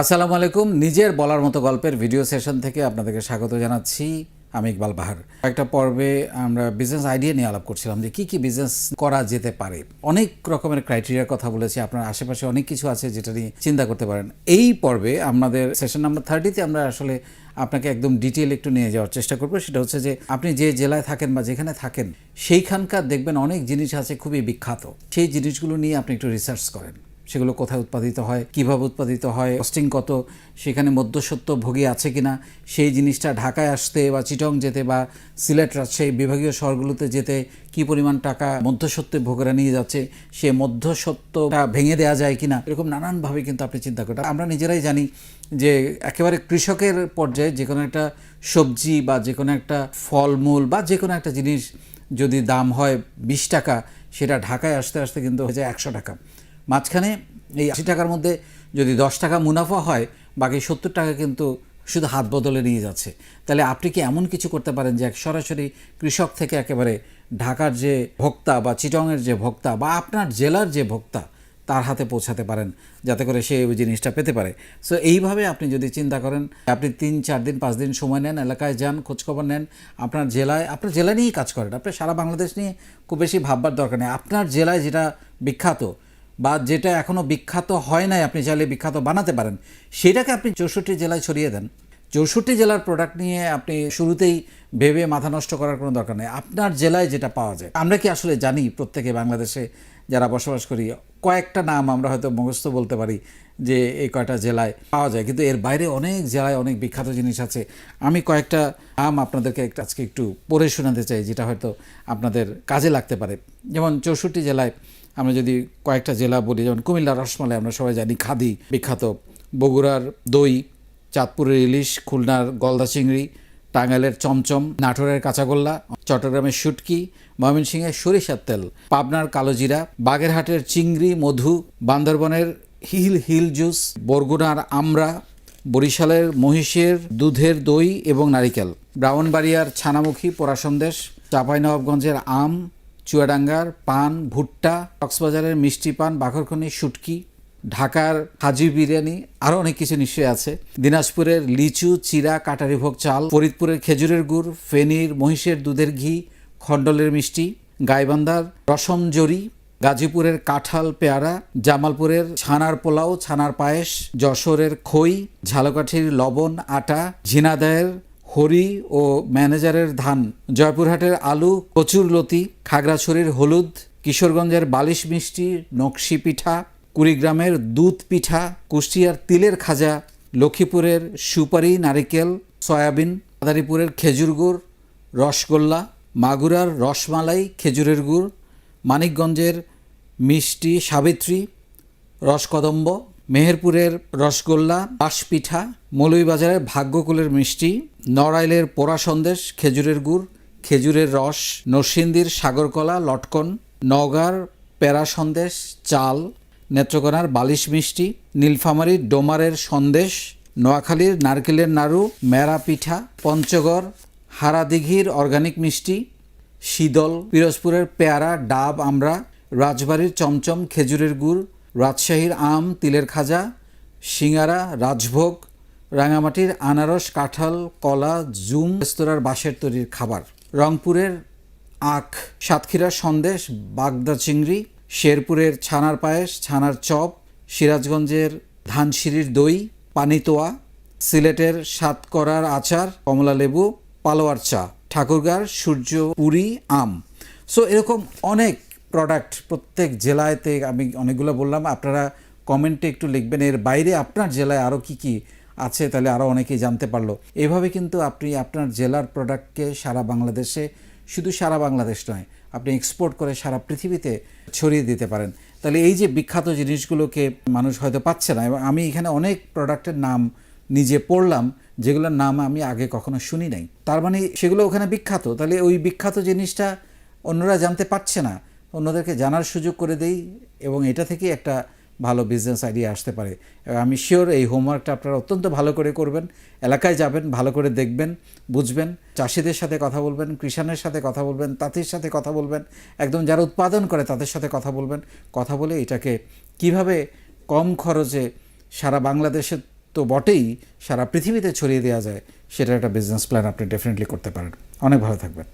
আসসালামু আলাইকুম। নিজের বলার মতো গল্পের ভিডিও সেশন থেকে আপনাদেরকে স্বাগত জানাচ্ছি। আমি ইকবাল বাহার। একটা পর্বে আমরা বিজনেস আইডিয়া নিয়ে আলাপ করছিলাম যে কি কি বিজনেস করা যেতে পারে। অনেক রকমের ক্রাইটেরিয়ার কথা বলেছি। আপনার আশেপাশে অনেক কিছু আছে যেটা নিয়ে চিন্তা করতে পারেন। এই পর্বে আমাদের সেশন নাম্বার থার্টিতে আমরা আসলে আপনাকে একদম ডিটেল একটু নিয়ে যাওয়ার চেষ্টা করব। সেটা হচ্ছে যে আপনি যে জেলায় থাকেন বা যেখানে থাকেন, সেইখানকার দেখবেন অনেক জিনিস আছে খুবই বিখ্যাত। সেই জিনিসগুলো নিয়ে আপনি একটু রিসার্চ করেন। সেগুলো কোথায় উৎপাদিত হয়, কীভাবে উৎপাদিত হয় কস্টিং কত, সেখানে মধ্যসত্ত্ব ভোগী আছে কিনা, সেই জিনিসটা ঢাকায় আসতে বা চিটং যেতে বা সিলেট রাজশাহী বিভাগীয় শহরগুলোতে যেতে কি পরিমাণ টাকা মধ্যসত্ত্বে ভোগেরা নিয়ে যাচ্ছে, সে মধ্যসত্ত্বটা ভেঙে দেওয়া যায় কিনা, এরকম নানানভাবে কিন্তু আপনি চিন্তা করেন আমরা নিজেরাই জানি যে একেবারে কৃষকের পর্যায়ে যে কোনো একটা সবজি বা যে কোনো একটা ফলমূল বা যে কোনো একটা জিনিস যদি দাম হয় বিশ টাকা, সেটা ঢাকায় আসতে আসতে কিন্তু হয়ে যায় একশো টাকা। মাঝখানে এই আশি টাকার মধ্যে যদি দশ টাকা মুনাফা হয়, বাকি সত্তর টাকা কিন্তু শুধু হাত বদলে নিয়ে যাচ্ছে। তাহলে আপনি কি এমন কিছু করতে পারেন যে এক সরাসরি কৃষক থেকে একেবারে ঢাকার যে ভোক্তা বা চিটংয়ের যে ভোক্তা বা আপনার জেলার যে ভোক্তা তার হাতে পৌঁছাতে পারেন, যাতে করে সে ওই জিনিসটা পেতে পারে? সো এইভাবে আপনি যদি চিন্তা করেন, আপনি তিন, চার দিন, পাঁচ দিন সময় নেন, এলাকায় যান, খোঁজখবর নেন, আপনার জেলায়, আপনার জেলা নিয়েই কাজ করেন। আপনি সারা বাংলাদেশ নিয়ে খুব বেশি ভাববার দরকার নেই। আপনার জেলায় যেটা বিখ্যাত বা যেটা এখনও বিখ্যাত হয় নাই, আপনি চাইলে বিখ্যাত বানাতে পারেন, সেটাকে আপনি চৌষট্টি জেলায় ছড়িয়ে দেন। চৌষট্টি জেলার প্রোডাক্ট নিয়ে আপনি শুরুতেই ভেবে মাথা নষ্ট করার কোনো দরকার নেই। আপনার জেলায় যেটা পাওয়া যায়, আমরা কি আসলে জানি প্রত্যেকে বাংলাদেশে যারা বসবাস করি, কয়েকটা নাম আমরা হয়তো মুখস্থ বলতে পারি যে এই কয়টা জেলায় পাওয়া যায়, কিন্তু এর বাইরে অনেক জেলায় অনেক বিখ্যাত জিনিস আছে। আমি কয়েকটা নাম আপনাদেরকে আজকে একটু পড়ে শোনাতে চাই, যেটা হয়তো আপনাদের কাজে লাগতে পারে। যেমন চৌষট্টি জেলায় আমরা যদি কয়েকটা জেলা বলি, যেমন কুমিল্লা, রসমালাই, আমরা সবাই জানি খাদি, বিখ্যাত। বগুড়ার দই, চাঁদপুরের ইলিশ, খুলনার গলদা চিংড়ি, টাঙ্গাইলের চমচম, নাটোরের কাঁচাগোল্লা, চট্টগ্রামের শুটকি, ময়মনসিংহের সরিষার তেল, পাবনার কালোজিরা বাগেরহাটের চিংড়ি, মধু, বান্দরবনের হিল হিল জুস, বরগুনার আমড়া, বরিশালের মহিষের দুধের দই এবং নারিকেল, ব্রাহ্মণবাড়িয়ার ছানামুখী পোড়া সন্দেশ, চাঁপাইনবাবগঞ্জের আম চুয়াডাঙ্গার পান, ভুট্টা, কক্সবাজারের মিষ্টি পান, বাঘরখনি, শুটকি, ঢাকার হাজি বিরিয়ানি আরও অনেক কিছু নিশ্চয়ই আছে। দিনাজপুরের লিচু, চিরা, কাটারিভোগ চাল, ফরিদপুরের খেজুরের গুড়, ফেনীর মহিষের দুধের ঘি, খণ্ডলের মিষ্টি, গাইবান্ধার রসম জরি, গাজীপুরের কাঁঠাল পেয়ারা, জামালপুরের ছানার পোলাও, ছানার পায়েস, যশোরের খই, ঝালকাঠির লবণ, আটা, ঝিনাদায়ের হরি ও ম্যানেজারের ধান, জয়পুরহাটের আলু কচুরলতি খাগড়াছড়ির হলুদ, কিশোরগঞ্জের বালিশ মিষ্টি, নকশি পিঠা, কুড়িগ্রামের দুধ পিঠা, কুষ্টিয়ার তিলের খাজা, লক্ষ্মীপুরের সুপারি নারিকেল, সয়াবিন, মাদারীপুরের খেজুর গুড়, রসগোল্লা, মাগুরার রসমালাই খেজুরের গুড়, মানিকগঞ্জের মিষ্টি সাবিত্রী, রসকদম্ব মেহেরপুরের রসগোল্লা, বাঁশপিঠা, মৌলভীবাজারের ভাগ্যকুলের মিষ্টি, নড়াইলের পোড়া সন্দেশ খেজুরের গুড়, খেজুরের রস, নরসিংদীর সাগরকলা, লটকন, নওগাঁর প্যারা সন্দেশ চাল, নেত্রকোনার বালিশ মিষ্টি নীলফামারীর ডোমারের সন্দেশ, নোয়াখালীর নারকেলের নাড়ু, মেরা পিঠা, পঞ্চগড়, হারাদিঘির অর্গানিক মিষ্টি, শীতল, পিরোজপুরের পেয়ারা, ডাব আমরা রাজবাড়ির চমচম খেজুরের গুড় রাজশাহীর আম, তিলের খাজা, সিঙ্গারা, রাজভোগ, রাঙামাটির আনারস, কাঁঠাল, কলা, জুম রেস্তোরাঁর বাঁশের তৈরির খাবার। রংপুরের আখ, সাতক্ষীরার সন্দেশ, বাগদা চিংড়ি, শেরপুরের ছানার পায়েস, ছানার চপ, সিরাজগঞ্জের ধানসিঁড়ির দই, পানিতোয়া, সিলেটের সাতকরার আচার, কমলা লেবু, পালোয়ার চা, ঠাকুরগাঁর সূর্যপুরি আম। সো এরকম অনেক প্রোডাক্ট প্রত্যেক জেলাতে আমি অনেকগুলো বললাম। আপনারা কমেন্টে একটু লিখবেন, এর বাইরে আপনার জেলায় আরও কি কি আছে, তাহলে আরও অনেকেই জানতে পারল। এভাবে কিন্তু আপনি আপনার জেলার প্রোডাক্টকে সারা বাংলাদেশে, শুধু সারা বাংলাদেশ নয়, আপনি এক্সপোর্ট করে সারা পৃথিবীতে ছড়িয়ে দিতে পারেন। তাহলে এই যে বিখ্যাত জিনিসগুলোকে মানুষ হয়তো পাচ্ছে না, এবং আমি এখানে অনেক প্রোডাক্টের নাম নিজে পড়লাম, যেগুলোর নাম আমি আগে কখনো শুনি নাই। তার মানে সেগুলো ওখানে বিখ্যাত, তাহলে ওই বিখ্যাত জিনিসটা অন্যরা জানতে পারছে না। অন্যদেরকে জানার সুযোগ করে দেই এবং এটা থেকে একটা ভালো বিজনেস আইডিয়া আসতে পারে। আমি শিওর এই হোমওয়ার্কটা আপনারা অত্যন্ত ভালো করে করবেন, এলাকায় যাবেন, ভালো করে দেখবেন, বুঝবেন, চাষিদের সাথে কথা বলবেন কৃষানের সাথে কথা বলবেন, তাঁতির সাথে কথা বলবেন, একদম যারা উৎপাদন করে তাদের সাথে কথা বলবেন, কথা বলে এটাকে কীভাবে কম খরচে সারা বাংলাদেশে তো বটেই, সারা পৃথিবীতে ছড়িয়ে দেওয়া যায় সেটা একটা বিজনেস প্ল্যান আপনি ডেফিনেটলি করতে পারেন। অনেক ভালো থাকবেন।